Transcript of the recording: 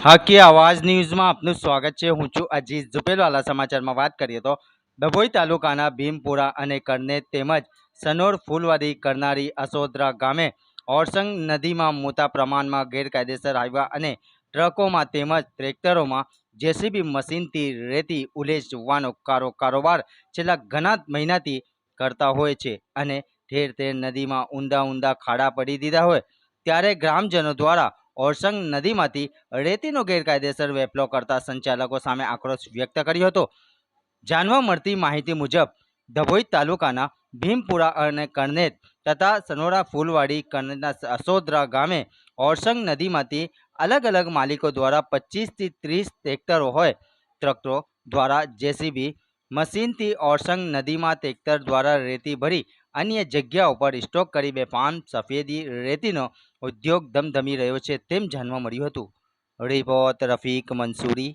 હાકી આવાજ ન્યૂઝમાં આપનું સ્વાગત છે. હું છું અજીત ઝુપેલવાલા સમાચારમાં વાત કરીએ તો ડભોઈ તાલુકાના ભીમપુરા અને કરનેત તેમજ સનોર ફૂલવાડી કરનારી અસોદરા ગામે ઓરસંગ નદીમાં મોટા પ્રમાણમાં ગેરકાયદેસર આવ્યા અને ટ્રકોમાં તેમજ ટ્રેક્ટરોમાં જેસીબી મશીનથી રેતી ઉલેચવાનો કારો કારોબાર છેલ્લા ઘણા મહિનાથી કરતા હોય છે અને ઠેર ઠેર નદીમાં ઊંડા ઊંડા ખાડા પડી દીધા હોય. ત્યારે ગ્રામજનો દ્વારા ઓરસંગ નદીમાંથી રેતીનો ગેરકાયદેસર વેપલો કરતા સંચાલકો સામે આક્રોશ વ્યક્ત કર્યો હતો જાણવા મળતી માહિતી મુજબ ધભોઈ તાલુકાના ભીમપુરા અને કરનેત તથા સનોરા ફૂલવાડી કરનેતના અસોદરા ગામે ઓરસંગ નદીમાંથી અલગ અલગ માલિકો દ્વારા પચીસથી ત્રીસ ટ્રેક્ટરો હોય ટ્રકરો દ્વારા જેસીબી મશીનથી ઓરસંગ નદીમાં ટ્રેક્ટર દ્વારા રેતી ભરી અન્ય જગ્યાઓ પર સ્ટોક કરી બેફામ સફેદી રેતીનો ઉદ્યોગ ધમધમી રહ્યો છે તેમ જાણવા મળ્યું હતું. રિપોર્ટ રફીક મંસૂરી.